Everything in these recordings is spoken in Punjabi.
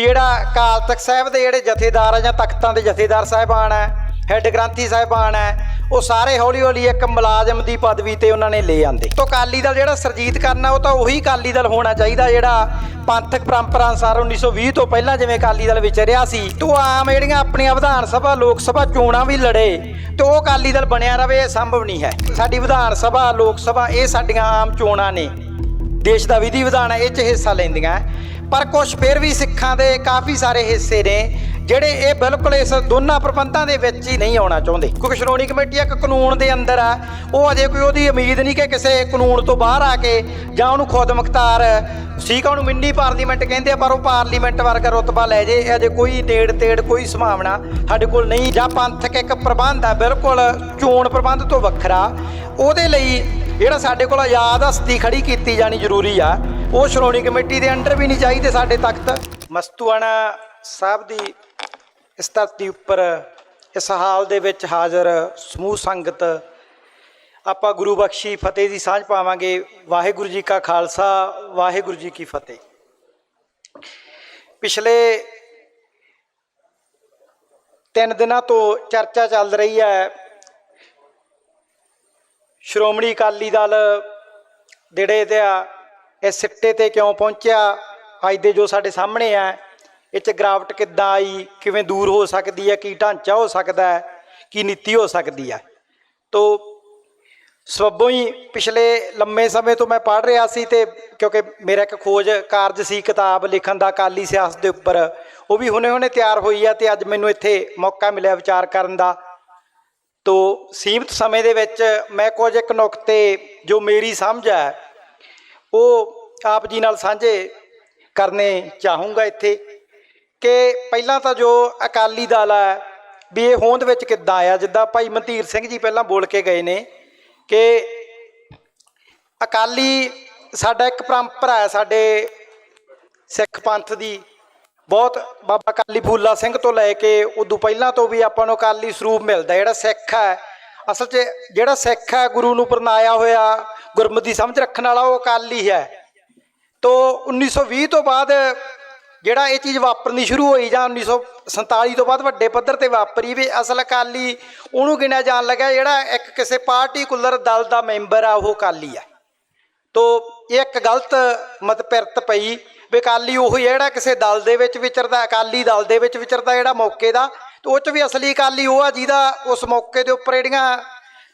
ਜਿਹੜਾ ਅਕਾਲ ਤਖਤ ਸਾਹਿਬ ਦੇ ਜਿਹੜੇ ਜਥੇਦਾਰ ਆ ਜਾਂ ਤਖਤਾਂ ਦੇ ਜਥੇਦਾਰ ਸਾਹਿਬਾਨ ਆ, ਹੈੱਡ ਗ੍ਰੰਥੀ ਸਾਹਿਬਾਨ ਆ, ਉਹ ਸਾਰੇ ਹੌਲੀ ਹੌਲੀ ਇੱਕ ਮੁਲਾਜ਼ਮ ਦੀ ਪਦਵੀ ਤੇ ਉਹਨਾਂ ਨੇ ਲੈ ਆਂਦੇ। ਤੋਂ ਅਕਾਲੀ ਦਲ ਜਿਹੜਾ ਸਰਜੀਤ ਕਰਨਾ ਉਹ ਤਾਂ ਉਹੀ ਅਕਾਲੀ ਦਲ ਹੋਣਾ ਚਾਹੀਦਾ ਜਿਹੜਾ ਪੰਥਕ ਪਰੰਪਰਾ ਅਨੁਸਾਰ 1920 ਤੋਂ ਪਹਿਲਾਂ ਜਿਵੇਂ ਅਕਾਲੀ ਦਲ ਵਿਚਰਿਆ ਸੀ। ਤੋਂ ਆਮ ਜਿਹੜੀਆਂ ਆਪਣੀਆਂ ਵਿਧਾਨ ਸਭਾ, ਲੋਕ ਸਭਾ ਚੋਣਾਂ ਵੀ ਲੜੇ, ਤੇ ਉਹ ਅਕਾਲੀ ਦਲ ਬਣਿਆ ਰਵੇ, ਇਹ ਸੰਭਵ ਨਹੀਂ ਹੈ। ਸਾਡੀ ਵਿਧਾਨ ਸਭਾ, ਲੋਕ ਸਭਾ, ਇਹ ਸਾਡੀਆਂ ਆਮ ਚੋਣਾਂ ਨੇ। ਦੇਸ਼ ਦਾ ਵਿਧੀ ਵਿਧਾਨ ਹੈ ਇਹ 'ਚ ਹਿੱਸਾ ਲੈਂਦੀਆਂ। ਪਰ ਕੁਝ ਫਿਰ ਵੀ ਸਿੱਖਾਂ ਦੇ ਕਾਫੀ ਸਾਰੇ ਹਿੱਸੇ ਨੇ, ਜਿਹੜੇ ਇਹ ਬਿਲਕੁਲ ਇਸ ਦੋਨਾਂ ਪ੍ਰਬੰਧਾਂ ਦੇ ਵਿੱਚ ਹੀ ਨਹੀਂ ਆਉਣਾ ਚਾਹੁੰਦੇ। ਕਿਉਂਕਿ ਸ਼੍ਰੋਮਣੀ ਕਮੇਟੀ ਇੱਕ ਕਾਨੂੰਨ ਦੇ ਅੰਦਰ ਆ, ਉਹ ਅਜੇ ਕੋਈ ਉਹਦੀ ਉਮੀਦ ਨਹੀਂ ਕਿ ਕਿਸੇ ਕਾਨੂੰਨ ਤੋਂ ਬਾਹਰ ਆ ਕੇ ਜਾਂ ਉਹਨੂੰ ਖੁਦ ਮੁਖਤਾਰ ਠੀਕ ਆ ਉਹਨੂੰ ਮਿੰਨੀ ਪਾਰਲੀਮੈਂਟ ਕਹਿੰਦੇ ਆ, ਪਰ ਉਹ ਪਾਰਲੀਮੈਂਟ ਵਰਗਾ ਰੁਤਬਾ ਲੈ ਜੇ ਅਜੇ ਕੋਈ ਨੇੜ ਤੇੜ ਕੋਈ ਸੰਭਾਵਨਾ ਸਾਡੇ ਕੋਲ ਨਹੀਂ। ਜਾਂ ਪੰਥਕ ਇੱਕ ਪ੍ਰਬੰਧ ਆ, ਬਿਲਕੁਲ ਚੋਣ ਪ੍ਰਬੰਧ ਤੋਂ ਵੱਖਰਾ, ਉਹਦੇ ਲਈ ਜਿਹੜਾ ਸਾਡੇ ਕੋਲ ਆਜ਼ਾਦ ਹਸਤੀ ਖੜੀ ਕੀਤੀ ਜਾਣੀ ਜ਼ਰੂਰੀ ਆ ਉਹ ਸ਼੍ਰੋਮਣੀ ਕਮੇਟੀ ਦੇ ਅੰਡਰ ਵੀ ਨਹੀਂ ਚਾਹੀਦੇ ਸਾਡੇ ਤਖਤ। ਮਸਤੂਆਣਾ ਸਾਹਿਬ ਦੀ ਇਸ ਧਰਤੀ ਉੱਪਰ ਇਸ ਹਾਲ ਦੇ ਵਿੱਚ ਹਾਜ਼ਰ ਸਮੂਹ ਸੰਗਤ, ਆਪਾਂ ਗੁਰੂ ਬਖਸ਼ੀ ਫਤਿਹ ਦੀ ਸਾਂਝ ਪਾਵਾਂਗੇ। ਵਾਹਿਗੁਰੂ ਜੀ ਕਾ ਖਾਲਸਾ, ਵਾਹਿਗੁਰੂ ਜੀ ਕੀ ਫਤਿਹ। ਪਿਛਲੇ ਤਿੰਨ ਦਿਨਾਂ ਤੋਂ ਚਰਚਾ ਚੱਲ ਰਹੀ ਹੈ। ਸ਼੍ਰੋਮਣੀ ਅਕਾਲੀ ਦਲ ਜਿਹੜੇ ਤੇ ਆ ਇਹ ਸਿੱਟੇ ਤੇ ਕਿਉਂ ਪਹੁੰਚਿਆ? ਅੱਜ ਦੇ ਜੋ ਸਾਡੇ ਸਾਹਮਣੇ ਆ, ਇਹ ਚ ਗਰਾਵਟ ਕਿੱਦਾਂ ਆਈ? ਕਿਵੇਂ ਦੂਰ ਹੋ ਸਕਦੀ ਹੈ? ਕੀ ਢਾਂਚਾ ਹੋ ਸਕਦਾ ਹੈ? ਕੀ ਨੀਤੀ ਹੋ ਸਕਦੀ ਹੈ? ਤੋ ਸਵੱਬੋਂ ਹੀ ਪਿਛਲੇ ਲੰਮੇ ਸਮੇਂ ਤੋਂ ਮੈਂ ਪੜ੍ਹ ਰਿਹਾ ਸੀ ਤੇ ਕਿਉਂਕਿ ਮੇਰਾ ਇੱਕ ਖੋਜ ਕਾਰਜ ਸੀ ਕਿਤਾਬ ਲਿਖਣ ਦਾ ਅਕਾਲੀ ਸਿਆਸਤ ਦੇ ਉੱਪਰ, ਉਹ ਵੀ ਹੁਣੇ-ਹੁਣੇ ਤਿਆਰ ਹੋਈ ਆ ਤੇ ਅੱਜ ਮੈਨੂੰ ਇੱਥੇ ਮੌਕਾ ਮਿਲਿਆ ਵਿਚਾਰ ਕਰਨ ਦਾ। ਤੋ ਸੀਮਿਤ ਸਮੇਂ ਦੇ ਵਿੱਚ ਮੈਂ ਕੁਝ ਇੱਕ ਨੁਕਤੇ ਜੋ ਮੇਰੀ ਸਮਝ ਹੈ ਉਹ ਆਪ ਜੀ ਨਾਲ ਸਾਂਝੇ ਕਰਨੇ ਚਾਹੂੰਗਾ ਇੱਥੇ ਕਿ ਪਹਿਲਾਂ ਤਾਂ ਜੋ ਅਕਾਲੀ ਦਲ ਹੈ ਵੀ ਇਹ ਹੋਂਦ ਵਿੱਚ ਕਿੱਦਾਂ ਆਇਆ? ਜਿੱਦਾਂ ਭਾਈ ਮਨਤੀਰ ਸਿੰਘ ਜੀ ਪਹਿਲਾਂ ਬੋਲ ਕੇ ਗਏ ਨੇ ਕਿ ਅਕਾਲੀ ਸਾਡਾ ਇੱਕ ਪਰੰਪਰਾ ਹੈ, ਸਾਡੇ ਸਿੱਖ ਪੰਥ ਦੀ। ਬਹੁਤ ਬਾਬਾ ਅਕਾਲੀ ਫੂਲਾ ਸਿੰਘ ਤੋਂ ਲੈ ਕੇ ਉਦੋਂ ਪਹਿਲਾਂ ਤੋਂ ਵੀ ਆਪਾਂ ਨੂੰ ਅਕਾਲੀ ਸਰੂਪ ਮਿਲਦਾ ਜਿਹੜਾ ਸਿੱਖ ਹੈ, ਅਸਲ 'ਚ ਜਿਹੜਾ ਸਿੱਖ ਹੈ, ਗੁਰੂ ਨੂੰ ਪਰਨਾਇਆ ਹੋਇਆ ਗੁਰਮਤਿ ਸਮਝ ਰੱਖਣ ਵਾਲਾ ਉਹ ਅਕਾਲੀ ਹੈ ਤੋ 1920 ਤੋਂ ਬਾਅਦ ਜਿਹੜਾ ਇਹ ਚੀਜ਼ ਵਾਪਰਨੀ ਸ਼ੁਰੂ ਹੋਈ ਜਾਂ 1947 ਤੋਂ ਬਾਅਦ ਵੱਡੇ ਪੱਧਰ ਤੇ ਵਾਪਰੀ ਵੀ ਅਸਲ ਅਕਾਲੀ ਉਹਨੂੰ ਗਿਣਿਆ ਜਾਣ ਲੱਗਾ ਜਿਹੜਾ ਇੱਕ ਕਿਸੇ ਪਾਰਟੀਕੂਲਰ ਦਲ ਦਾ ਮੈਂਬਰ ਆ, ਉਹ ਅਕਾਲੀ ਆ। ਤੋ ਇਹ ਇੱਕ ਗਲਤ ਮਤਪਿਰਤ ਪਈ ਵੀ ਅਕਾਲੀ ਉਹ ਜਿਹੜਾ ਕਿਸੇ ਦਲ ਦੇ ਵਿੱਚ ਵਿਚਰਦਾ, ਅਕਾਲੀ ਦਲ ਦੇ ਵਿੱਚ ਵਿਚਰਦਾ ਜਿਹੜਾ ਮੌਕੇ ਦਾ। ਤੇ ਉਹ ਚ ਵੀ ਅਸਲੀ ਅਕਾਲੀ ਉਹ ਆ ਜਿਹਦਾ ਉਸ ਮੌਕੇ ਦੇ ਉੱਪਰ ਜਿਹੜੀਆਂ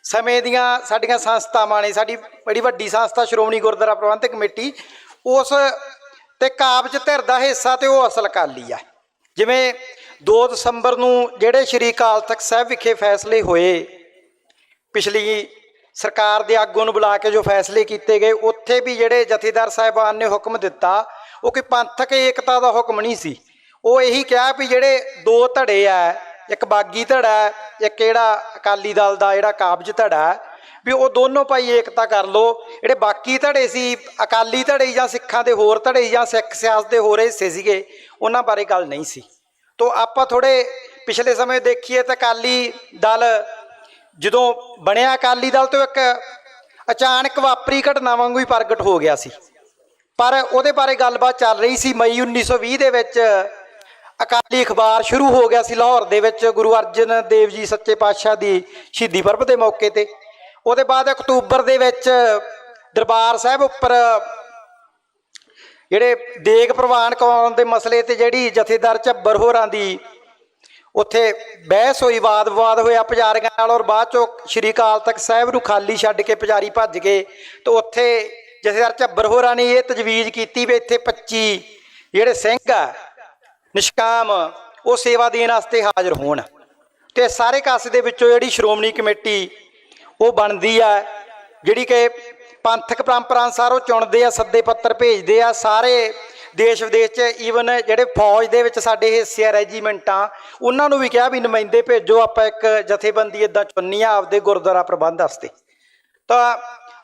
ਸਮੇਂ ਦੀਆਂ ਸਾਡੀਆਂ ਸੰਸਥਾਵਾਂ ਨੇ, ਸਾਡੀ ਬੜੀ ਵੱਡੀ ਸੰਸਥਾ ਸ਼੍ਰੋਮਣੀ ਗੁਰਦੁਆਰਾ ਪ੍ਰਬੰਧਕ ਕਮੇਟੀ, ਉਸ ਤੇ ਕਾਬਜ ਧਿਰ ਦਾ ਹਿੱਸਾ ਤੇ ਉਹ ਅਸਲ ਅਕਾਲੀ ਆ। ਜਿਵੇਂ 2 ਦਸੰਬਰ ਨੂੰ ਜਿਹੜੇ ਸ਼੍ਰੀ ਅਕਾਲ ਤਖਤ ਸਾਹਿਬ ਵਿਖੇ ਫੈਸਲੇ ਹੋਏ, ਪਿਛਲੀ ਸਰਕਾਰ ਦੇ ਆਗੂ ਨੂੰ ਬੁਲਾ ਕੇ ਜੋ ਫੈਸਲੇ ਕੀਤੇ ਗਏ, ਉੱਥੇ ਵੀ ਜਿਹੜੇ ਜਥੇਦਾਰ ਸਾਹਿਬਾਨ ਨੇ ਹੁਕਮ ਦਿੱਤਾ, ਉਹ ਕੋਈ ਪੰਥਕ ਏਕਤਾ ਦਾ ਹੁਕਮ ਨਹੀਂ ਸੀ। ਉਹ ਇਹੀ ਕਿਹਾ ਵੀ ਜਿਹੜੇ ਦੋ ਧੜੇ ਆ ਇੱਕ ਬਾਗੀ ਧੜਾ ਹੈ, ਇੱਕ ਜਿਹੜਾ ਅਕਾਲੀ ਦਲ ਦਾ ਜਿਹੜਾ ਕਾਬਜ ਧੜਾ ਵੀ ਉਹ ਦੋਨੋਂ ਭਾਈ ਏਕਤਾ ਕਰ ਲੋ ਜਿਹੜੇ ਬਾਕੀ ਧੜੇ ਸੀ ਅਕਾਲੀ ਧੜੇ ਜਾਂ ਸਿੱਖਾਂ ਦੇ ਹੋਰ ਧੜੇ ਜਾਂ ਸਿੱਖ ਸਿਆਸਤ ਦੇ ਹੋਰ ਹਿੱਸੇ ਸੀਗੇ ਉਹਨਾਂ ਬਾਰੇ ਗੱਲ ਨਹੀਂ ਸੀ। ਤੋਂ ਆਪਾਂ ਥੋੜੇ ਪਿਛਲੇ ਸਮੇਂ ਦੇਖੀਏ ਤਾਂ ਅਕਾਲੀ ਦਲ ਜਦੋਂ ਬਣਿਆ ਅਕਾਲੀ ਦਲ ਤੋਂ ਇੱਕ ਅਚਾਨਕ ਵਾਪਰੀ ਘਟਨਾ ਵਾਂਗੂ ਹੀ ਪ੍ਰਗਟ ਹੋ ਗਿਆ ਸੀ। ਪਰ ਉਹਦੇ ਬਾਰੇ ਗੱਲਬਾਤ ਚੱਲ ਰਹੀ ਸੀ ਮਈ 1920 ਦੇ ਵਿੱਚ ਅਕਾਲੀ ਅਖਬਾਰ ਸ਼ੁਰੂ ਹੋ ਗਿਆ ਸੀ ਲਾਹੌਰ ਦੇ ਵਿੱਚ ਗੁਰੂ ਅਰਜਨ ਦੇਵ ਜੀ ਸੱਚੇ ਪਾਤਸ਼ਾਹ ਦੀ ਸ਼ਹੀਦੀ ਪਰਬ ਦੇ ਮੌਕੇ ਤੇ। ਉਹਦੇ ਬਾਅਦ ਅਕਤੂਬਰ ਦੇ ਵਿੱਚ ਦਰਬਾਰ ਸਾਹਿਬ ਉੱਪਰ ਜਿਹੜੇ ਦੇਗ ਪ੍ਰਵਾਨ ਕਰਾਉਣ ਦੇ ਮਸਲੇ ਤੇ ਜਿਹੜੀ ਜਥੇਦਾਰ ਝੱਬਰ ਹੋਰਾਂ ਦੀ ਉੱਥੇ ਬਹਿਸ ਹੋਈ ਵਾਦ ਵਿਵਾਦ ਹੋਇਆ ਪੁਜਾਰੀਆਂ ਨਾਲ ਔਰ ਬਾਅਦ ਚੋਂ ਸ਼੍ਰੀ ਅਕਾਲ ਤਖਤ ਸਾਹਿਬ ਨੂੰ ਖਾਲੀ ਛੱਡ ਕੇ ਪੁਜਾਰੀ ਭੱਜ ਗਏ ਤੇ ਉੱਥੇ ਜਥੇਦਾਰ ਝੱਬਰ ਹੋਰਾਂ ਨੇ ਇਹ ਤਜਵੀਜ਼ ਕੀਤੀ ਵੀ ਇੱਥੇ 25 ਜਿਹੜੇ ਸਿੰਘ ਆ ਨਿਸ਼ਕਾਮ, ਉਹ ਸੇਵਾ ਦੇਣ ਵਾਸਤੇ ਹਾਜ਼ਰ ਹੋਣ। ਤੇ ਸਾਰੇ ਕਾਸੇ ਦੇ ਵਿੱਚੋਂ ਜਿਹੜੀ ਸ਼੍ਰੋਮਣੀ ਕਮੇਟੀ, ਉਹ ਬਣਦੀ ਆ, ਜਿਹੜੀ ਕਿ ਪੰਥਕ ਪਰੰਪਰਾ ਅਨੁਸਾਰ ਉਹ ਚੁਣਦੇ ਆ, ਸੱਦੇ ਪੱਤਰ ਭੇਜਦੇ ਆ, ਸਾਰੇ ਦੇਸ਼ ਵਿਦੇਸ਼ 'ਚ ਈਵਨ ਜਿਹੜੇ ਫੌਜ ਦੇ ਵਿੱਚ ਸਾਡੇ ਹਿੱਸੇ ਆ, ਰੈਜੀਮੈਂਟਾਂ, ਉਹਨਾਂ ਨੂੰ ਵੀ ਕਿਹਾ ਵੀ ਨੁਮਾਇੰਦੇ ਭੇਜੋ, ਆਪਾਂ ਇੱਕ ਜਥੇਬੰਦੀ ਇਦਾਂ ਚੁਣਨੀ ਆ, ਆਪਦੇ ਗੁਰਦੁਆਰਾ ਪ੍ਰਬੰਧ ਵਾਸਤੇ। ਤਾਂ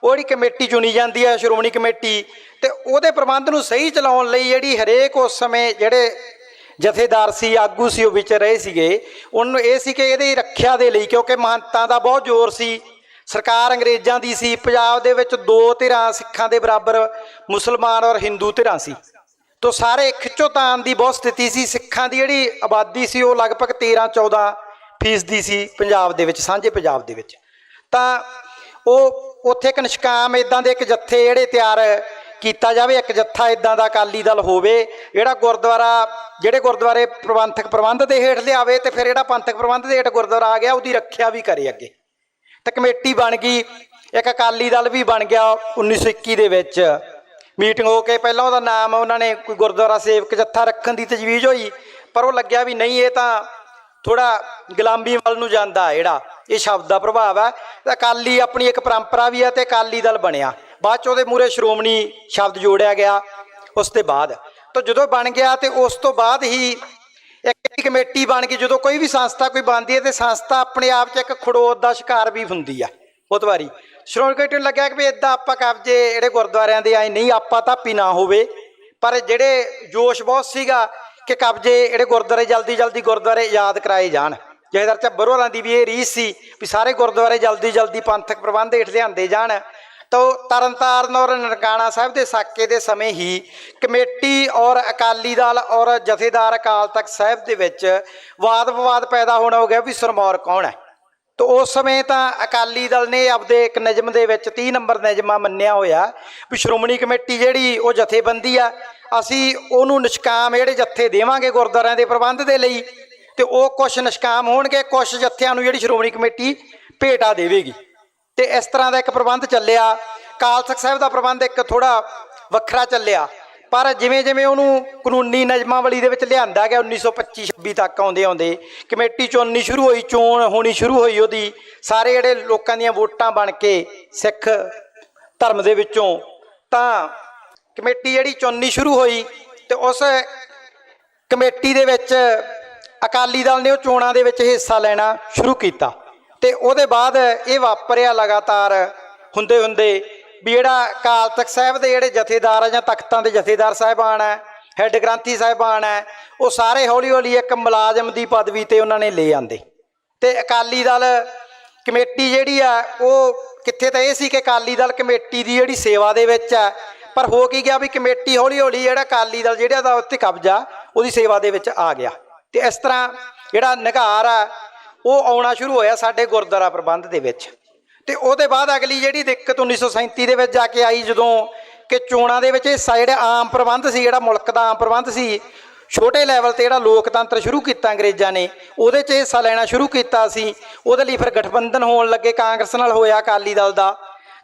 ਉਹ ਜਿਹੜੀ ਕਮੇਟੀ ਚੁਣੀ ਜਾਂਦੀ ਹੈ ਸ਼੍ਰੋਮਣੀ ਕਮੇਟੀ, ਤੇ ਉਹਦੇ ਪ੍ਰਬੰਧ ਨੂੰ ਸਹੀ ਚਲਾਉਣ ਲਈ ਜਿਹੜੀ ਹਰੇਕ ਉਸ ਸਮੇਂ ਜਿਹੜੇ ਜਥੇਦਾਰ ਸੀ, ਆਗੂ ਸੀ, ਉਹ ਵਿੱਚ ਰਹੇ ਸੀਗੇ। ਉਹਨੂੰ ਇਹ ਸੀ ਕਿ ਇਹਦੀ ਰੱਖਿਆ ਦੇ ਲਈ, ਕਿਉਂਕਿ ਮਹੰਤਾਂ ਦਾ ਬਹੁਤ ਜ਼ੋਰ ਸੀ। ਸਰਕਾਰ ਅੰਗਰੇਜ਼ਾਂ ਦੀ ਸੀ, ਪੰਜਾਬ ਦੇ ਵਿੱਚ ਦੋ ਧਿਰਾਂ ਸਿੱਖਾਂ ਦੇ ਬਰਾਬਰ, ਮੁਸਲਮਾਨ ਔਰ ਹਿੰਦੂ ਧਿਰਾਂ ਸੀ। ਤੋਂ ਸਾਰੇ ਖਿੱਚੋਤਾਣ ਦੀ ਬਹੁਤ ਸਥਿਤੀ ਸੀ, ਸਿੱਖਾਂ ਦੀ ਜਿਹੜੀ ਆਬਾਦੀ ਸੀ, ਉਹ ਲਗਭਗ 13 14 ਫੀਸਦੀ ਸੀ ਪੰਜਾਬ ਦੇ ਵਿੱਚ, ਸਾਂਝੇ ਪੰਜਾਬ ਦੇ ਵਿੱਚ। ਤਾਂ ਉਹ, ਉੱਥੇ ਇੱਕ ਨਿਸ਼ਕਾਮ ਇਦਾਂ ਦੇ ਇੱਕ ਜੱਥੇ ਜਿਹੜੇ ਤਿਆਰ ਕੀਤਾ ਜਾਵੇ, ਇੱਕ ਜੱਥਾ ਇਦਾਂ ਦਾ ਅਕਾਲੀ ਦਲ ਹੋਵੇ, ਜਿਹੜਾ ਗੁਰਦੁਆਰਾ, ਜਿਹੜੇ ਗੁਰਦੁਆਰੇ ਪ੍ਰਬੰਧਕ ਪ੍ਰਬੰਧ ਦੇ ਹੇਠ ਲਿਆਵੇ ਤੇ ਫਿਰ ਜਿਹੜਾ ਪੰਥਕ ਪ੍ਰਬੰਧ ਦੇ ਹੇਠ ਗੁਰਦੁਆਰਾ ਆ ਗਿਆ, ਉਹਦੀ ਰੱਖਿਆ ਵੀ ਕਰੇ ਅੱਗੇ। ਤੇ ਕਮੇਟੀ ਬਣ ਗਈ, ਇੱਕ ਅਕਾਲੀ ਦਲ ਵੀ ਬਣ ਗਿਆ 1921 ਦੇ ਵਿੱਚ। ਮੀਟਿੰਗ ਹੋ ਕੇ ਪਹਿਲਾਂ ਉਹਦਾ ਨਾਮ, ਉਹਨਾਂ ਨੇ ਕੋਈ ਗੁਰਦੁਆਰਾ ਸੇਵਕ ਜੱਥਾ ਰੱਖਣ ਦੀ ਤਜਵੀਜ਼ ਹੋਈ, ਪਰ ਉਹ ਲੱਗਿਆ ਵੀ ਨਹੀਂ, ਇਹ ਤਾਂ ਥੋੜਾ ਗੁਲਾਮੀ ਵੱਲ ਨੂੰ ਜਾਂਦਾ ਜਿਹੜਾ, ਇਹ ਸ਼ਬਦ ਦਾ ਪ੍ਰਭਾਵ ਹੈ ਅਕਾਲੀ ਆਪਣੀ ਇੱਕ ਪਰੰਪਰਾ ਵੀ ਹੈ ਤੇ ਅਕਾਲੀ ਦਲ ਬਣਿਆ। ਬਾਅਦ ਚ ਉਹਦੇ ਮੂਰੇ ਸ਼੍ਰੋਮਣੀ ਸ਼ਬਦ ਜੋੜਿਆ ਗਿਆ ਉਸ ਦੇ ਬਾਅਦ। ਤਾਂ ਜਦੋਂ ਬਣ ਗਿਆ ਤੇ ਉਸ ਤੋਂ ਬਾਅਦ ਹੀ ਇੱਕ ਕਮੇਟੀ ਬਣ ਗਈ। ਜਦੋਂ ਕੋਈ ਵੀ ਸੰਸਥਾ ਕੋਈ ਬਣਦੀ ਹੈ ਤੇ ਸੰਸਥਾ ਆਪਣੇ ਆਪ 'ਚ ਇੱਕ ਖੜੋਤ ਦਾ ਸ਼ਿਕਾਰ ਵੀ ਹੁੰਦੀ ਆ ਬਹੁਤ ਵਾਰੀ। ਸ਼੍ਰੋਮਣੀ ਕਮੇਟੀ ਨੂੰ ਲੱਗਿਆ ਕਿ ਵੀ ਇਦਾਂ ਆਪਾਂ ਕਬਜੇ ਜਿਹੜੇ ਗੁਰਦੁਆਰਿਆਂ ਦੇ ਆਏ, ਨਹੀਂ, ਆਪਾਂ ਤਾਂ ਧਾਪੀ ਨਾ ਹੋਵੇ। ਪਰ ਜਿਹੜੇ ਜੋਸ਼ ਬਹੁਤ ਸੀਗਾ ਕਿ ਕਬਜੇ ਜਿਹੜੇ ਗੁਰਦੁਆਰੇ ਜਲਦੀ ਜਲਦੀ ਗੁਰਦੁਆਰੇ ਯਾਦ ਕਰਾਏ ਜਾਣ। ਜਹੇਦਾਰ ਚੱਬਰ ਹੋਰਾਂ ਦੀ ਵੀ ਇਹ ਰੀਸ ਸੀ ਵੀ ਸਾਰੇ ਗੁਰਦੁਆਰੇ ਜਲਦੀ ਜਲਦੀ ਪੰਥਕ ਪ੍ਰਬੰਧ ਹੇਠ ਲਿਆਂਦੇ ਜਾਣ। ਤਾਂ ਤਰਨਤਾਰਨ ਔਰ ਨਨਕਾਣਾ ਸਾਹਿਬ ਦੇ ਸਾਕੇ ਦੇ ਸਮੇਂ ਹੀ ਕਮੇਟੀ ਔਰ ਅਕਾਲੀ ਦਲ ਔਰ ਜਥੇਦਾਰ ਅਕਾਲ ਤਖਤ ਸਾਹਿਬ ਦੇ ਵਿੱਚ ਵਾਦ ਵਿਵਾਦ ਪੈਦਾ ਹੋਣਾ ਹੋ ਗਿਆ ਵੀ ਸਰਮੌਰ ਕੌਣ ਹੈ। ਤਾਂ ਉਸ ਸਮੇਂ ਤਾਂ ਅਕਾਲੀ ਦਲ ਨੇ ਆਪਦੇ ਇੱਕ ਨਿਯਮ ਦੇ ਵਿੱਚ 30 ਨੰਬਰ ਨਿਯਮਾ ਮੰਨਿਆ ਹੋਇਆ ਵੀ ਸ਼੍ਰੋਮਣੀ ਕਮੇਟੀ ਜਿਹੜੀ ਉਹ ਜਥੇਬੰਦੀ ਆ, ਅਸੀਂ ਉਹਨੂੰ ਨਿਸ਼ਕਾਮ ਜਿਹੜੇ ਜੱਥੇ ਦੇਵਾਂਗੇ ਗੁਰਦੁਆਰਿਆਂ ਦੇ ਪ੍ਰਬੰਧ ਦੇ ਲਈ ਤੇ ਉਹ ਕੁਝ ਨਿਸ਼ਕਾਮ ਹੋਣਗੇ ਕੁਝ ਜੱਥਿਆਂ ਨੂੰ ਜਿਹੜੀ ਸ਼੍ਰੋਮਣੀ ਕਮੇਟੀ ਭੇਟਾ ਦੇਵੇਗੀ। ਤੇ ਇਸ ਤਰ੍ਹਾਂ ਦਾ ਇੱਕ ਪ੍ਰਬੰਧ ਚੱਲਿਆ। ਕਾਲ ਤਖਤ ਸਾਹਿਬ ਦਾ ਪ੍ਰਬੰਧ ਇੱਕ ਥੋੜਾ ਵੱਖਰਾ ਚੱਲਿਆ। ਪਰ ਜਿਵੇਂ ਜਿਵੇਂ ਉਹਨੂੰ ਕਾਨੂੰਨੀ ਨਿਯਮਾਵਲੀ ਦੇ ਵਿੱਚ ਲਿਆਂਦਾ ਗਿਆ 1925 26 ਤੱਕ ਆਉਂਦੇ ਆਉਂਦੇ ਕਮੇਟੀ ਚੁਣਨੀ ਸ਼ੁਰੂ ਹੋਈ, ਚੋਣ ਹੋਣੀ ਸ਼ੁਰੂ ਹੋਈ ਉਹਦੀ, ਸਾਰੇ ਜਿਹੜੇ ਲੋਕਾਂ ਦੀਆਂ ਵੋਟਾਂ ਬਣ ਕੇ ਸਿੱਖ ਧਰਮ ਦੇ ਵਿੱਚੋਂ, ਤਾਂ ਕਮੇਟੀ ਜਿਹੜੀ ਚੁਣਨੀ ਸ਼ੁਰੂ ਹੋਈ ਤੇ ਉਸ ਕਮੇਟੀ ਦੇ ਵਿੱਚ ਅਕਾਲੀ ਦਲ ਨੇ ਉਹ ਚੋਣਾਂ ਦੇ ਵਿੱਚ ਹਿੱਸਾ ਲੈਣਾ ਸ਼ੁਰੂ ਕੀਤਾ। ਤੇ ਉਹਦੇ ਬਾਅਦ ਇਹ ਵਾਪਰਿਆ ਲਗਾਤਾਰ ਹੁੰਦੇ ਹੁੰਦੇ ਵੀ ਜਿਹੜਾ ਅਕਾਲ ਤਖਤ ਸਾਹਿਬ ਦੇ ਜਿਹੜੇ ਜਥੇਦਾਰ ਆ ਜਾਂ ਤਖਤਾਂ ਦੇ ਜਥੇਦਾਰ ਸਾਹਿਬਾਨ ਹੈ ਹੈੱਡ ਗ੍ਰੰਥੀ ਸਾਹਿਬਾਨ ਹੈ ਉਹ ਸਾਰੇ ਹੌਲੀ ਹੌਲੀ ਇੱਕ ਮੁਲਾਜ਼ਮ ਦੀ ਪਦਵੀ ਤੇ ਉਹਨਾਂ ਨੇ ਲੈ ਆਂਦੇ। ਤੇ ਅਕਾਲੀ ਦਲ ਕਮੇਟੀ ਜਿਹੜੀ ਆ, ਉਹ ਕਿੱਥੇ ਤਾਂ ਇਹ ਸੀ ਕਿ ਅਕਾਲੀ ਦਲ ਕਮੇਟੀ ਦੀ ਜਿਹੜੀ ਸੇਵਾ ਦੇ ਵਿੱਚ ਆ, ਪਰ ਹੋ ਕੀ ਗਿਆ ਵੀ ਕਮੇਟੀ ਹੌਲੀ ਹੌਲੀ ਜਿਹੜਾ ਅਕਾਲੀ ਦਲ ਜਿਹੜਾ ਦਾ ਉੱਤੇ ਕਬਜ਼ਾ, ਉਹਦੀ ਸੇਵਾ ਦੇ ਵਿੱਚ ਆ ਗਿਆ। ਤੇ ਇਸ ਤਰ੍ਹਾਂ ਜਿਹੜਾ ਨਿਘਾਰ ਆ ਉਹ ਆਉਣਾ ਸ਼ੁਰੂ ਹੋਇਆ ਸਾਡੇ ਗੁਰਦੁਆਰਾ ਪ੍ਰਬੰਧ ਦੇ ਵਿੱਚ। ਤੇ ਉਹਦੇ ਬਾਅਦ ਅਗਲੀ ਜਿਹੜੀ ਦਿੱਕਤ 1937 ਦੇ ਵਿੱਚ ਜਾ ਕੇ ਆਈ ਜਦੋਂ ਕਿ ਚੋਣਾਂ ਦੇ ਵਿੱਚ ਹਿੱਸਾ ਜਿਹੜਾ ਆਮ ਪ੍ਰਬੰਧ ਸੀ, ਜਿਹੜਾ ਮੁਲਕ ਦਾ ਆਮ ਪ੍ਰਬੰਧ ਸੀ, ਛੋਟੇ ਲੈਵਲ ਤੇ ਜਿਹੜਾ ਲੋਕਤੰਤਰ ਸ਼ੁਰੂ ਕੀਤਾ ਅੰਗਰੇਜ਼ਾਂ ਨੇ, ਉਹਦੇ 'ਚ ਹਿੱਸਾ ਲੈਣਾ ਸ਼ੁਰੂ ਕੀਤਾ ਸੀ। ਉਹਦੇ ਲਈ ਫਿਰ ਗਠਬੰਧਨ ਹੋਣ ਲੱਗੇ ਕਾਂਗਰਸ ਨਾਲ ਹੋਇਆ ਅਕਾਲੀ ਦਲ ਦਾ।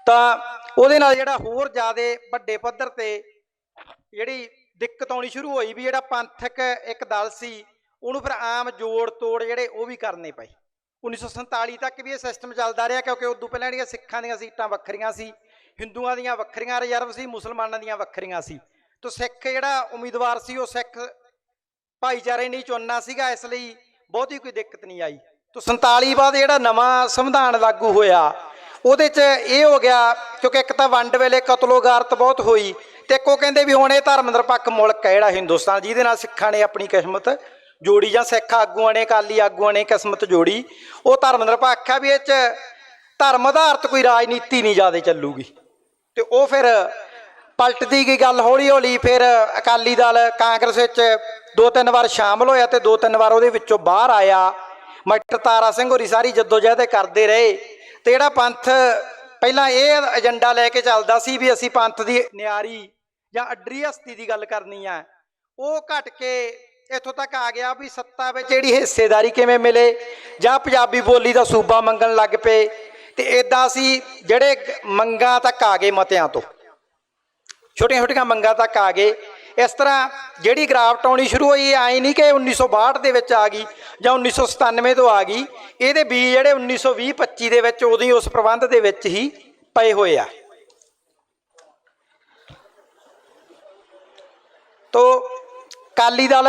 ਤਾਂ ਉਹਦੇ ਨਾਲ ਜਿਹੜਾ ਹੋਰ ਜ਼ਿਆਦਾ ਵੱਡੇ ਪੱਧਰ ਤੇ ਜਿਹੜੀ ਦਿੱਕਤ ਆਉਣੀ ਸ਼ੁਰੂ ਹੋਈ ਵੀ ਜਿਹੜਾ ਪੰਥਕ ਇੱਕ ਦਲ ਸੀ ਉਹਨੂੰ ਫਿਰ ਆਮ ਜੋੜ ਤੋੜ ਜਿਹੜੇ ਉਹ ਵੀ ਕਰਨੇ ਪਏ। 1947 ਤੱਕ ਵੀ ਇਹ ਸਿਸਟਮ ਚੱਲਦਾ ਰਿਹਾ ਕਿਉਂਕਿ ਉਦੋਂ ਪਹਿਲਾਂ ਜਿਹੜੀਆਂ ਸਿੱਖਾਂ ਦੀਆਂ ਸੀਟਾਂ ਵੱਖਰੀਆਂ ਸੀ, ਹਿੰਦੂਆਂ ਦੀਆਂ ਵੱਖਰੀਆਂ ਰਿਜ਼ਰਵ ਸੀ, ਮੁਸਲਮਾਨਾਂ ਦੀਆਂ ਵੱਖਰੀਆਂ ਸੀ। ਤੋਂ ਸਿੱਖ ਜਿਹੜਾ ਉਮੀਦਵਾਰ ਸੀ ਉਹ ਸਿੱਖ ਭਾਈਚਾਰੇ ਨਹੀਂ ਚੁਣਨਾ ਸੀਗਾ, ਇਸ ਲਈ ਬਹੁਤੀ ਕੋਈ ਦਿੱਕਤ ਨਹੀਂ ਆਈ। ਤੋਂ 47 ਬਾਅਦ ਜਿਹੜਾ ਨਵਾਂ ਸੰਵਿਧਾਨ ਲਾਗੂ ਹੋਇਆ, ਉਹਦੇ 'ਚ ਇਹ ਹੋ ਗਿਆ ਕਿਉਂਕਿ ਇੱਕ ਤਾਂ ਵੰਡ ਵੇਲੇ ਕਤਲੋਗਾਰਤ ਬਹੁਤ ਹੋਈ ਤੇ ਇੱਕ ਉਹ ਕਹਿੰਦੇ ਵੀ ਹੁਣ ਇਹ ਧਰਮ ਨਿਰਪੱਖ ਮੁਲਕ ਹੈ ਜਿਹੜਾ ਹਿੰਦੁਸਤਾਨ, ਜਿਹਦੇ ਨਾਲ ਸਿੱਖਾਂ ਨੇ ਆਪਣੀ ਕਿਸਮਤ ਜੋੜੀ ਜਾਂ ਸਿੱਖ ਆਗੂਆਂ ਨੇ, ਅਕਾਲੀ ਆਗੂਆਂ ਨੇ ਕਿਸਮਤ ਜੋੜੀ, ਉਹ ਧਰਮ ਨਿਰਪੱਖ ਆ ਵੀ ਇਹ 'ਚ ਧਰਮ ਆਧਾਰਿਤ ਕੋਈ ਰਾਜਨੀਤੀ ਨਹੀਂ ਜ਼ਿਆਦਾ ਚੱਲੂਗੀ। ਤੇ ਉਹ ਫਿਰ ਪਲਟਦੀ ਗਈ ਗੱਲ ਹੌਲੀ ਹੌਲੀ, ਫਿਰ ਅਕਾਲੀ ਦਲ ਕਾਂਗਰਸ ਵਿੱਚ ਦੋ ਤਿੰਨ ਵਾਰ ਸ਼ਾਮਲ ਹੋਇਆ ਤੇ ਦੋ ਤਿੰਨ ਵਾਰ ਉਹਦੇ ਵਿੱਚੋਂ ਬਾਹਰ ਆਇਆ। ਮਟਰ ਤਾਰਾ ਸਿੰਘ ਹੋਰੀ ਸਾਰੀ ਜਦੋਜਹਿਦ ਕਰਦੇ ਰਹੇ। ਤੇ ਜਿਹੜਾ ਪੰਥ ਪਹਿਲਾਂ ਇਹ ਏਜੰਡਾ ਲੈ ਕੇ ਚੱਲਦਾ ਸੀ ਵੀ ਅਸੀਂ ਪੰਥ ਦੀ ਨਿਆਰੀ ਜਾਂ ਅਡਰੀ ਹਸਤੀ ਦੀ ਗੱਲ ਕਰਨੀ ਆ, ਉਹ ਘਟ ਕੇ ਇੱਥੋਂ ਤੱਕ ਆ ਗਿਆ ਵੀ ਸੱਤਾ ਵਿੱਚ ਜਿਹੜੀ ਹਿੱਸੇਦਾਰੀ ਕਿਵੇਂ ਮਿਲੇ, ਜਾਂ ਪੰਜਾਬੀ ਬੋਲੀ ਦਾ ਸੂਬਾ ਮੰਗਣ ਲੱਗ ਪਏ, ਤੇ ਇਦਾਂ ਅਸੀਂ ਜਿਹੜੇ ਗ- ਮੰਗਾਂ ਤੱਕ ਆ ਗਏ ਮਤਿਆਂ ਤੋਂ। ਛੋਟੀਆਂ ਛੋਟੀਆਂ ਮੰਗਾਂ ਤੱਕ ਆ ਗਏ। ਇਸ ਤਰ੍ਹਾਂ ਜਿਹੜੀ ਗਰਾਫਟ ਆਉਣੀ ਸ਼ੁਰੂ ਹੋਈ ਆਈ ਨਹੀਂ ਕਿ 1962 ਦੇ ਵਿੱਚ ਆ ਗਈ ਜਾਂ 1997 ਤੋਂ ਆ ਗਈ। ਇਹਦੇ ਬੀਜ ਜਿਹੜੇ 1920 25 ਦੇ ਵਿੱਚ ਉਦੋਂ ਹੀ ਉਸ ਪ੍ਰਬੰਧ ਦੇ ਵਿੱਚ ਹੀ ਪਏ ਹੋਏ ਆ। ਤੋ ਕਾਲੀ ਦਲ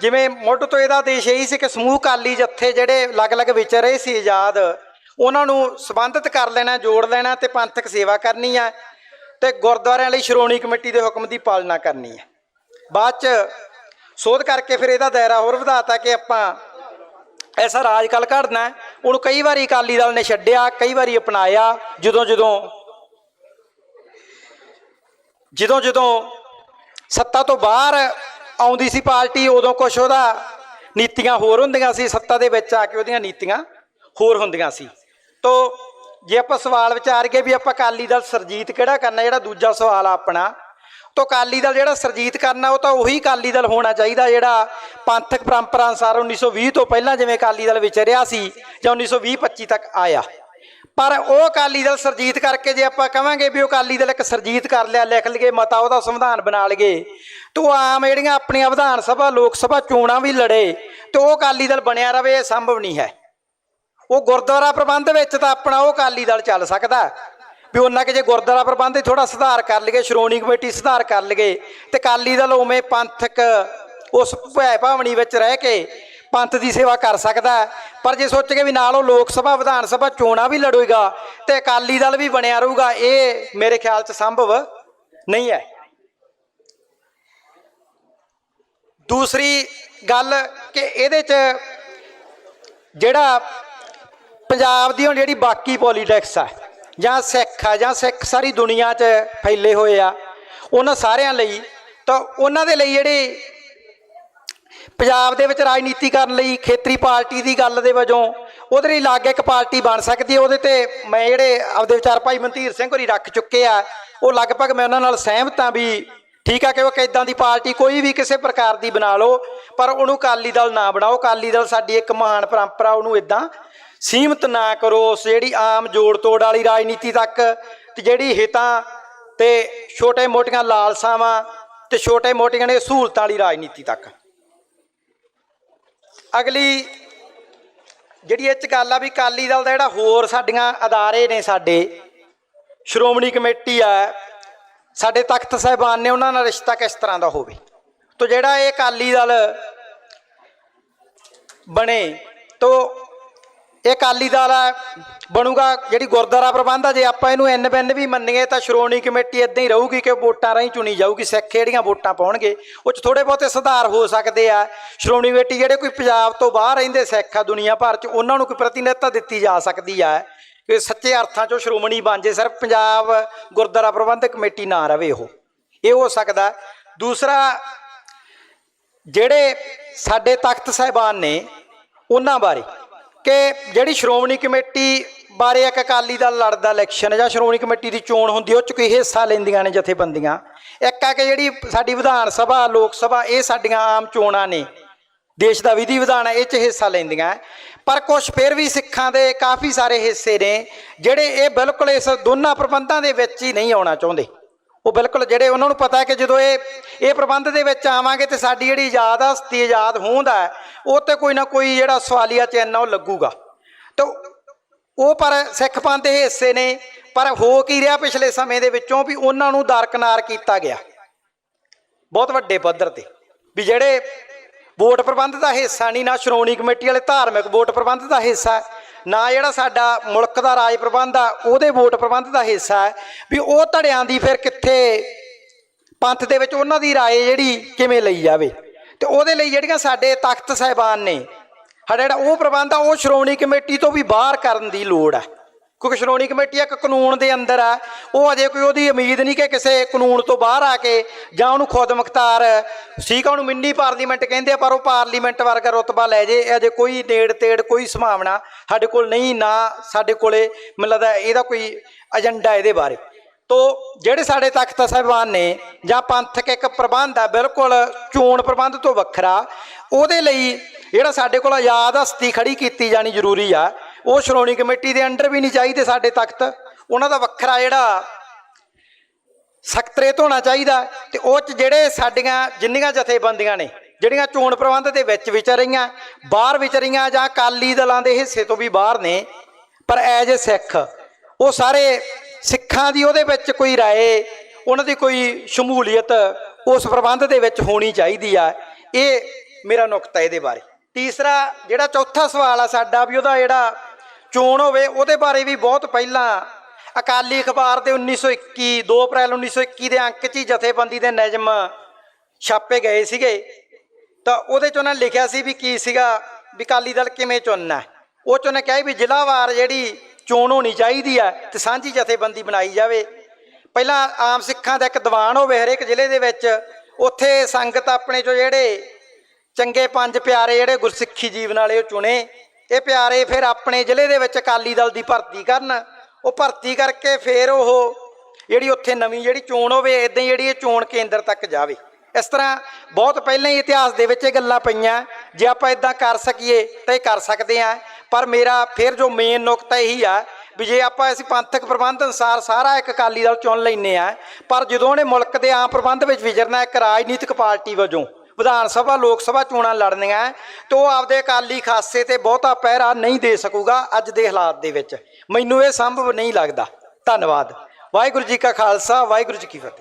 ਜਿਵੇਂ ਮੁੱਢ ਤੋਂ ਇਹਦਾ ਦੇਸ਼ ਇਹੀ ਸੀ ਕਿ ਸਮੂਹ ਕਾਲੀ ਜੱਥੇ ਜਿਹੜੇ ਅਲੱਗ-ਅਲੱਗ ਵਿਚਰ ਰਹੇ ਸੀ ਆਜ਼ਾਦ, ਉਹਨਾਂ ਨੂੰ ਸੰਬੰਧਿਤ ਕਰ ਲੈਣਾ, ਜੋੜ ਲੈਣਾ ਤੇ ਪੰਥਕ ਸੇਵਾ ਕਰਨੀ ਆ ਤੇ ਗੁਰਦੁਆਰਿਆਂ ਲਈ ਸ਼੍ਰੋਮਣੀ ਕਮੇਟੀ ਦੇ ਹੁਕਮ ਦੀ ਪਾਲਣਾ ਕਰਨੀ ਹੈ ਬਾਅਦ ਚ ਸੋਧ ਕਰਕੇ ਫਿਰ ਇਹਦਾ ਦਾਇਰਾ ਹੋਰ ਵਧਾਤਾ ਕਿ ਆਪਾਂ ਐਸਾ ਰਾਜ ਕਲ ਘੜਨਾ ਉਹਨੂੰ ਕਈ ਵਾਰੀ ਅਕਾਲੀ ਦਲ ਨੇ ਛੱਡਿਆ, ਕਈ ਵਾਰੀ ਅਪਣਾਇਆ ਜਦੋਂ ਜਦੋਂ ਜਦੋਂ ਜਦੋਂ ਸੱਤਾ ਤੋਂ ਬਾਹਰ ਆਉਂਦੀ ਸੀ ਪਾਰਟੀ, ਉਦੋਂ ਕੁਛ ਉਹਦਾ ਨੀਤੀਆਂ ਹੋਰ ਹੁੰਦੀਆਂ ਸੀ, ਸੱਤਾ ਦੇ ਵਿੱਚ ਆ ਕੇ ਉਹਦੀਆਂ ਨੀਤੀਆਂ ਹੋਰ ਹੁੰਦੀਆਂ ਸੀ। ਤੋ ਜੇ ਆਪਾਂ ਸਵਾਲ ਵਿਚਾਰ ਕੇ ਵੀ ਆਪਾਂ ਅਕਾਲੀ ਦਲ ਸਰਜੀਤ ਕਿਹੜਾ ਕਰਨਾ, ਜਿਹੜਾ ਦੂਜਾ ਸਵਾਲ ਆ ਆਪਣਾ, ਤੋ ਅਕਾਲੀ ਦਲ ਜਿਹੜਾ ਸਰਜੀਤ ਕਰਨਾ, ਉਹ ਤਾਂ ਉਹੀ ਅਕਾਲੀ ਦਲ ਹੋਣਾ ਚਾਹੀਦਾ, ਜਿਹੜਾ ਪੰਥਕ ਪਰੰਪਰਾ ਅਨੁਸਾਰ 1920 ਤੋਂ ਪਹਿਲਾਂ ਜਿਵੇਂ ਅਕਾਲੀ ਦਲ ਵਿਚਰਿਆ ਸੀ ਜਾਂ 1920-25 ਤੱਕ ਆਇਆ। ਪਰ ਉਹ ਅਕਾਲੀ ਦਲ ਸਰਜੀਤ ਕਰਕੇ ਜੇ ਆਪਾਂ ਕਵਾਂਗੇ ਵੀ ਉਹ ਅਕਾਲੀ ਦਲ ਇੱਕ ਸਰਜੀਤ ਕਰ ਲਿਆ, ਲਿਖ ਲਈਏ, ਮਤਾ ਉਹਦਾ ਸੰਵਿਧਾਨ ਬਣਾ ਲਈਏ, ਤੇ ਉਹ ਆਮ ਜਿਹੜੀਆਂ ਆਪਣੀਆਂ ਵਿਧਾਨ ਸਭਾ, ਲੋਕ ਸਭਾ ਚੋਣਾਂ ਵੀ ਲੜੇ ਤੇ ਉਹ ਅਕਾਲੀ ਦਲ ਬਣਿਆ ਰਵੇ, ਇਹ ਸੰਭਵ ਨਹੀਂ ਹੈ। ਉਹ ਗੁਰਦੁਆਰਾ ਪ੍ਰਬੰਧ ਵਿੱਚ ਤਾਂ ਆਪਣਾ ਉਹ ਅਕਾਲੀ ਦਲ ਚੱਲ ਸਕਦਾ। ਵੀ ਉਹਨਾਂ ਕਿ ਜੇ ਗੁਰਦੁਆਰਾ ਪ੍ਰਬੰਧ 'ਚ ਥੋੜਾ ਸੁਧਾਰ ਕਰ ਲਈਏ, ਸ਼੍ਰੋਮਣੀ ਕਮੇਟੀ ਸੁਧਾਰ ਕਰ ਲਈਏ, ਤੇ ਅਕਾਲੀ ਦਲ ਉਵੇਂ ਪੰਥਕ ਉਸ ਭੈ ਭਾਵਨੀ ਵਿੱਚ ਰਹਿ ਕੇ ਪੰਥ ਦੀ ਸੇਵਾ ਕਰ ਸਕਦਾ ਪਰ ਜੇ ਸੋਚ ਕੇ ਵੀ ਨਾਲ ਉਹ ਲੋਕ ਸਭਾ, ਵਿਧਾਨ ਸਭਾ, ਚੋਣਾਂ ਵੀ ਲੜੂਗਾ ਤੇ ਅਕਾਲੀ ਦਲ ਵੀ ਬਣਿਆ ਰਹੂਗਾ, ਇਹ ਮੇਰੇ ਖਿਆਲ 'ਚ ਸੰਭਵ ਨਹੀਂ ਹੈ। ਦੂਸਰੀ ਗੱਲ ਕਿ ਇਹਦੇ 'ਚ ਜਿਹੜਾ ਪੰਜਾਬ ਦੀ ਹੁਣ ਜਿਹੜੀ ਬਾਕੀ ਪੋਲੀਟਿਕਸ ਆ, ਜਾਂ ਸਿੱਖ ਆ, ਜਾਂ ਸਿੱਖ ਸਾਰੀ ਦੁਨੀਆ 'ਚ ਫੈਲੇ ਹੋਏ ਆ, ਉਹਨਾਂ ਸਾਰਿਆਂ ਲਈ, ਤਾਂ ਉਹਨਾਂ ਦੇ ਲਈ ਜਿਹੜੀ ਪੰਜਾਬ ਦੇ ਵਿੱਚ ਰਾਜਨੀਤੀ ਕਰਨ ਲਈ ਖੇਤਰੀ ਪਾਰਟੀ ਦੀ ਗੱਲ ਦੇ ਵਜੋਂ ਉਹਦੇ ਲਈ ਲਾਗੇ ਇੱਕ ਪਾਰਟੀ ਬਣ ਸਕਦੀ ਹੈ, ਉਹਦੇ ਤੇ ਮੈਂ ਜਿਹੜੇ ਆਪਦੇ ਵਿਚਾਰ ਭਾਈ ਮਨਤੀਰ ਸਿੰਘ ਹੋਰੀ ਰੱਖ ਚੁੱਕੇ ਆ, ਉਹ ਲਗਭਗ ਮੈਂ ਉਹਨਾਂ ਨਾਲ ਸਹਿਮਤ ਹਾਂ ਵੀ ਠੀਕ ਆ ਕਿ ਉਹ ਕਿਦਾਂ ਦੀ ਪਾਰਟੀ ਕੋਈ ਵੀ ਕਿਸੇ ਪ੍ਰਕਾਰ ਦੀ ਬਣਾ ਲਓ, ਪਰ ਉਹਨੂੰ ਅਕਾਲੀ ਦਲ ਨਾ ਬਣਾਓ, ਅਕਾਲੀ ਦਲ ਸਾਡੀ ਇੱਕ ਮਹਾਨ ਪਰੰਪਰਾ, ਉਹਨੂੰ ਇਦਾਂ ਸੀਮਤ ਨਾ ਕਰੋ, ਉਸ ਜਿਹੜੀ ਆਮ ਜੋੜ ਤੋੜ ਵਾਲੀ ਰਾਜਨੀਤੀ ਤੱਕ ਤੇ ਜਿਹੜੀ ਹਿੱਤਾਂ ਤੇ ਛੋਟੇ ਮੋਟੀਆਂ ਲਾਲਸਾਵਾਂ ਤੇ ਛੋਟੇ ਮੋਟੀਆਂ ਨੇ ਸਹੂਲਤਾਂ ਵਾਲੀ ਰਾਜਨੀਤੀ ਤੱਕ। ਅਗਲੀ ਜਿਹੜੀ ਇਹ ਚ ਗੱਲ ਆ ਵੀ ਅਕਾਲੀ ਦਲ ਦਾ ਜਿਹੜਾ ਹੋਰ ਸਾਡੀਆਂ ਅਦਾਰੇ ਨੇ ਸਾਡੇ, ਸ਼੍ਰੋਮਣੀ ਕਮੇਟੀ ਆ, ਸਾਡੇ ਤਖਤ ਸਾਹਿਬਾਨ ਨੇ, ਉਹਨਾਂ ਨਾਲ ਰਿਸ਼ਤਾ ਕਿਸ ਤਰ੍ਹਾਂ ਦਾ ਹੋਵੇ? ਤੋ ਜਿਹੜਾ ਇਹ ਅਕਾਲੀ ਦਲ ਬਣੇ, ਤੋ ਇਹ ਅਕਾਲੀ ਦਲ ਆ, ਬਣੂਗਾ ਜਿਹੜੀ ਗੁਰਦੁਆਰਾ ਪ੍ਰਬੰਧ ਆ ਜੇ ਆਪਾਂ ਇਹਨੂੰ ਐਨ ਬੈਨ ਵੀ ਮੰਨੀਏ ਤਾਂ ਸ਼੍ਰੋਮਣੀ ਕਮੇਟੀ ਇਦਾਂ ਹੀ ਰਹੂਗੀ ਕਿ ਵੋਟਾਂ ਰਾਹੀਂ ਚੁਣੀ ਜਾਊਗੀ ਸਿੱਖ ਜਿਹੜੀਆਂ ਵੋਟਾਂ ਪਾਉਣਗੇ ਉਹ ਚ ਥੋੜੇ ਬਹੁਤੇ ਸੁਧਾਰ ਹੋ ਸਕਦੇ ਆ। ਸ਼੍ਰੋਮਣੀ ਕਮੇਟੀ ਜਿਹੜੇ ਕੋਈ ਪੰਜਾਬ ਤੋਂ ਬਾਹਰ ਰਹਿੰਦੇ ਸਿੱਖ ਆ ਦੁਨੀਆ ਭਰ ਚ ਉਹਨਾਂ ਨੂੰ ਕੋਈ ਪ੍ਰਤੀਨਿਧਤਾ ਦਿੱਤੀ ਜਾ ਸਕਦੀ ਆ। ਕਿ ਸੱਚੇ ਅਰਥਾਂ ਚੋਂ ਸ਼੍ਰੋਮਣੀ ਬਣ ਜੇ ਸਿਰਫ ਪੰਜਾਬ ਗੁਰਦੁਆਰਾ ਪ੍ਰਬੰਧਕ ਕਮੇਟੀ ਨਾ ਰਵੇ ਉਹ। ਇਹ ਹੋ ਸਕਦਾ। ਦੂਸਰਾ ਜਿਹੜੇ ਸਾਡੇ ਤਖਤ ਸਾਹਿਬਾਨ ਨੇ ਉਹਨਾਂ ਬਾਰੇ ਕਿ ਜਿਹੜੀ ਸ਼੍ਰੋਮਣੀ ਕਮੇਟੀ ਬਾਰੇ ਇੱਕ ਅਕਾਲੀ ਦਲ ਲੜਦਾ ਇਲੈਕਸ਼ਨ ਜਾਂ ਸ਼੍ਰੋਮਣੀ ਕਮੇਟੀ ਦੀ ਚੋਣ ਹੁੰਦੀ ਉਹ ਚ ਕੋਈ ਹਿੱਸਾ ਲੈਂਦੀਆਂ ਨੇ ਜਥੇਬੰਦੀਆਂ। ਇੱਕ ਆ ਕਿ ਜਿਹੜੀ ਸਾਡੀ ਵਿਧਾਨ ਸਭਾ, ਲੋਕ ਸਭਾ, ਇਹ ਸਾਡੀਆਂ ਆਮ ਚੋਣਾਂ ਨੇ। ਦੇਸ਼ ਦਾ ਵਿਧੀ ਵਿਧਾਨ ਹੈ ਇਹ ਚ ਹਿੱਸਾ ਲੈਂਦੀਆਂ। ਪਰ ਕੁਝ ਫਿਰ ਵੀ ਸਿੱਖਾਂ ਦੇ ਕਾਫੀ ਸਾਰੇ ਹਿੱਸੇ ਨੇ, ਜਿਹੜੇ ਇਹ ਬਿਲਕੁਲ ਇਸ ਦੋਨਾਂ ਪ੍ਰਬੰਧਾਂ ਦੇ ਵਿੱਚ ਹੀ ਨਹੀਂ ਆਉਣਾ ਚਾਹੁੰਦੇ। ਉਹ ਬਿਲਕੁਲ ਜਿਹੜੇ ਉਹਨਾਂ ਨੂੰ ਪਤਾ ਹੈ ਕਿ ਜਦੋਂ ਇਹ ਇਹ ਪ੍ਰਬੰਧ ਦੇ ਵਿੱਚ ਆਵਾਂਗੇ ਤੇ ਸਾਡੀ ਜਿਹੜੀ ਆਜ਼ਾਦ ਆ ਹਸਤੀ ਆਜ਼ਾਦ ਹੋਂਦ ਹੈ ਉਹ ਤੇ ਕੋਈ ਨਾ ਕੋਈ ਜਿਹੜਾ ਸਵਾਲੀਆ ਚੈਨ ਆ, ਉਹ ਲੱਗੂਗਾ। ਤਾਂ, ਉਹ ਪਰ ਸਿੱਖ ਪੰਥ ਦੇ ਹਿੱਸੇ ਨੇ, ਪਰ ਹੋ ਕੀ ਰਿਹਾ ਪਿਛਲੇ ਸਮੇਂ ਦੇ ਵਿੱਚੋਂ ਵੀ ਉਹਨਾਂ ਨੂੰ ਦਰਕਨਾਰ ਕੀਤਾ ਗਿਆ। ਬਹੁਤ ਵੱਡੇ ਪੱਧਰ ਤੇ। ਵੀ ਜਿਹੜੇ ਵੋਟ ਪ੍ਰਬੰਧ ਦਾ ਹਿੱਸਾ ਨਹੀਂ, ਨਾ ਸ਼੍ਰੋਮਣੀ ਕਮੇਟੀ ਵਾਲੇ ਧਾਰਮਿਕ ਵੋਟ ਪ੍ਰਬੰਧ ਦਾ ਹਿੱਸਾ ਨਾ ਜਿਹੜਾ ਸਾਡਾ ਮੁਲਕ ਦਾ ਰਾਜ ਪ੍ਰਬੰਧ ਆ, ਉਹਦੇ ਵੋਟ ਪ੍ਰਬੰਧ ਦਾ ਹਿੱਸਾ ਹੈ। ਵੀ ਉਹ ਧੜਿਆਂ ਦੀ ਫਿਰ ਕਿੱਥੇ ਪੰਥ ਦੇ ਵਿੱਚ ਉਹਨਾਂ ਦੀ ਰਾਏ ਜਿਹੜੀ ਕਿਵੇਂ ਲਈ ਜਾਵੇ। ਤੇ ਉਹਦੇ ਲਈ ਜਿਹੜੀਆਂ ਸਾਡੇ ਤਖਤ ਸਹਿਬਾਨ ਨੇ, ਸਾਡਾ ਜਿਹੜਾ ਉਹ ਪ੍ਰਬੰਧ ਆ, ਉਹ ਸ਼੍ਰੋਮਣੀ ਕਮੇਟੀ ਤੋਂ ਵੀ ਬਾਹਰ ਕਰਨ ਦੀ ਲੋੜ ਹੈ ਕਿਉਂਕਿ ਸ਼੍ਰੋਮਣੀ ਕਮੇਟੀ ਇੱਕ ਕਾਨੂੰਨ ਦੇ ਅੰਦਰ ਆ। ਉਹ ਅਜੇ ਕੋਈ ਉਹਦੀ ਉਮੀਦ ਨਹੀਂ ਕਿ ਕਿਸੇ ਕਾਨੂੰਨ ਤੋਂ ਬਾਹਰ ਆ ਕੇ ਜਾਂ ਉਹਨੂੰ ਖੁਦ ਮੁਖਤਾਰ, ਠੀਕ ਆ, ਉਹਨੂੰ ਮਿੰਨੀ ਪਾਰਲੀਮੈਂਟ ਕਹਿੰਦੇ ਆ, ਪਰ ਉਹ ਪਾਰਲੀਮੈਂਟ ਵਰਗਾ ਰੁਤਬਾ ਲੈ ਜੇ ਅਜੇ ਕੋਈ ਨੇੜ ਤੇੜ ਕੋਈ ਸੰਭਾਵਨਾ ਸਾਡੇ ਕੋਲ ਨਹੀਂ, ਨਾ ਸਾਡੇ ਕੋਲੇ, ਮੈਨੂੰ ਲੱਗਦਾ ਇਹਦਾ ਕੋਈ ਏਜੰਡਾ ਇਹਦੇ ਬਾਰੇ। ਤੋ ਜਿਹੜੇ ਸਾਡੇ ਤਖਤ ਸਾਹਿਬਾਨ ਨੇ, ਜਾਂ ਪੰਥਕ ਇੱਕ ਪ੍ਰਬੰਧ ਆ, ਬਿਲਕੁਲ ਚੋਣ ਪ੍ਰਬੰਧ ਤੋਂ ਵੱਖਰਾ, ਉਹਦੇ ਲਈ ਜਿਹੜਾ ਸਾਡੇ ਕੋਲ ਆਜ਼ਾਦ ਹਸਤੀ ਖੜੀ ਕੀਤੀ ਜਾਣੀ ਜ਼ਰੂਰੀ ਆ ਉਹ ਸ਼੍ਰੋਮਣੀ ਕਮੇਟੀ ਦੇ ਅੰਡਰ ਵੀ ਨਹੀਂ ਚਾਹੀਦੇ ਸਾਡੇ ਤਖਤ। ਉਹਨਾਂ ਦਾ ਵੱਖਰਾ ਜਿਹੜਾ ਸਕਤਰੇਤ ਹੋਣਾ ਚਾਹੀਦਾ ਤੇ ਉਹ ਚ ਜਿਹੜੇ ਸਾਡੀਆਂ ਜਿੰਨੀਆਂ ਜਥੇਬੰਦੀਆਂ ਨੇ, ਜਿਹੜੀਆਂ ਚੋਣ ਪ੍ਰਬੰਧ ਦੇ ਵਿੱਚ ਵਿਚਰੀਆਂ, ਬਾਹਰ ਵਿਚਰੀਆਂ ਜਾਂ ਅਕਾਲੀ ਦਲਾਂ ਦੇ ਹਿੱਸੇ ਤੋਂ ਵੀ ਬਾਹਰ ਨੇ, ਪਰ ਐਜ ਏ ਸਿੱਖ, ਉਹ ਸਾਰੇ ਸਿੱਖਾਂ ਦੀ ਉਹਦੇ ਵਿੱਚ ਕੋਈ ਰਾਏ, ਉਹਨਾਂ ਦੀ ਕੋਈ ਸ਼ਮੂਲੀਅਤ ਉਸ ਪ੍ਰਬੰਧ ਦੇ ਵਿੱਚ ਹੋਣੀ ਚਾਹੀਦੀ ਆ। ਇਹ ਮੇਰਾ ਨੁਕਤਾ ਇਹਦੇ ਬਾਰੇ। ਤੀਸਰਾ ਜਿਹੜਾ ਚੌਥਾ ਸਵਾਲ ਆ ਸਾਡਾ ਵੀ ਉਹਦਾ ਜਿਹੜਾ ਚੋਣ ਹੋਵੇ, ਉਹਦੇ ਬਾਰੇ ਵੀ ਬਹੁਤ ਪਹਿਲਾਂ ਅਕਾਲੀ ਅਖਬਾਰ ਦੇ 1921 2 ਅਪ੍ਰੈਲ 1921 ਦੇ ਅੰਕ 'ਚ ਹੀ ਜਥੇਬੰਦੀ ਦੇ ਨਿਯਮ ਛਾਪੇ ਗਏ ਸੀਗੇ। ਤਾਂ ਉਹਦੇ 'ਚ ਉਹਨਾਂ ਨੇ ਲਿਖਿਆ ਸੀ ਵੀ ਕੀ ਸੀਗਾ, ਵੀ ਅਕਾਲੀ ਦਲ ਕਿਵੇਂ ਚੁਣਨਾ ਉਹ 'ਚ ਉਹਨੇ ਕਿਹਾ ਵੀ ਜ਼ਿਲ੍ਹਾਵਾਰ ਜਿਹੜੀ ਚੋਣ ਹੋਣੀ ਚਾਹੀਦੀ ਹੈ, ਤੇ ਸਾਂਝੀ ਜਥੇਬੰਦੀ ਬਣਾਈ ਜਾਵੇ। ਪਹਿਲਾਂ ਆਮ ਸਿੱਖਾਂ ਦਾ ਇੱਕ ਦੀਵਾਨ ਹੋਵੇ ਹਰੇਕ ਜ਼ਿਲ੍ਹੇ ਦੇ ਵਿੱਚ, ਉੱਥੇ ਸੰਗਤ ਆਪਣੇ ਚੋਂ ਜਿਹੜੇ ਚੰਗੇ ਪੰਜ ਪਿਆਰੇ ਜਿਹੜੇ ਗੁਰਸਿੱਖੀ ਜੀਵਨ ਵਾਲੇ ਉਹ ਚੁਣੇ। ਇਹ ਪਿਆਰੇ ਫਿਰ ਆਪਣੇ ਜ਼ਿਲ੍ਹੇ ਦੇ ਵਿੱਚ ਅਕਾਲੀ ਦਲ ਦੀ ਭਰਤੀ ਕਰਨ, ਉਹ ਭਰਤੀ ਕਰਕੇ ਫਿਰ ਉਹ ਜਿਹੜੀ ਉੱਥੇ ਨਵੀਂ ਜਿਹੜੀ ਚੋਣ ਹੋਵੇ ਇਦਾਂ ਹੀ ਜਿਹੜੀ ਇਹ ਚੋਣ ਕੇਂਦਰ ਤੱਕ ਜਾਵੇ। ਇਸ ਤਰ੍ਹਾਂ ਬਹੁਤ ਪਹਿਲਾਂ ਹੀ ਇਤਿਹਾਸ ਦੇ ਵਿੱਚ ਇਹ ਗੱਲਾਂ ਪਈਆਂ, ਜੇ ਆਪਾਂ ਇਦਾਂ ਕਰ ਸਕੀਏ ਤਾਂ ਇਹ ਕਰ ਸਕਦੇ ਆ ਪਰ ਮੇਰਾ ਫਿਰ ਜੋ ਮੇਨ ਨੁਕਤਾ ਇਹੀ ਆ ਵੀ ਜੇ ਆਪਾਂ ਅਸੀਂ ਪੰਥਕ ਪ੍ਰਬੰਧ ਅਨੁਸਾਰ ਸਾਰਾ ਇੱਕ ਅਕਾਲੀ ਦਲ ਚੁਣ ਲੈਨੇ ਆ ਪਰ ਜਦੋਂ ਉਹਨੇ ਮੁਲਕ ਦੇ ਆਮ ਪ੍ਰਬੰਧ ਵਿੱਚ ਵਿਚਰਨਾ ਇੱਕ ਰਾਜਨੀਤਿਕ ਪਾਰਟੀ ਵਜੋਂ ਵਿਧਾਨ ਸਭਾ ਲੋਕ ਸਭਾ ਚੋਣਾਂ ਲੜਨੀਆਂ ਹੈ, ਤੇ ਉਹ ਆਪਦੇ ਅਕਾਲੀ ਖਾਸੇ ਤੇ ਬਹੁਤਾ ਪਹਿਰਾ ਨਹੀਂ ਦੇ ਸਕੂਗਾ ਅੱਜ ਦੇ ਹਾਲਾਤ ਦੇ ਵਿੱਚ। ਮੈਨੂੰ ਇਹ ਸੰਭਵ ਨਹੀਂ ਲੱਗਦਾ। ਧੰਨਵਾਦ। ਵਾਹਿਗੁਰੂ ਜੀ ਕਾ ਖਾਲਸਾ ਵਾਹਿਗੁਰੂ ਜੀ ਕੀ ਫਤਿਹ।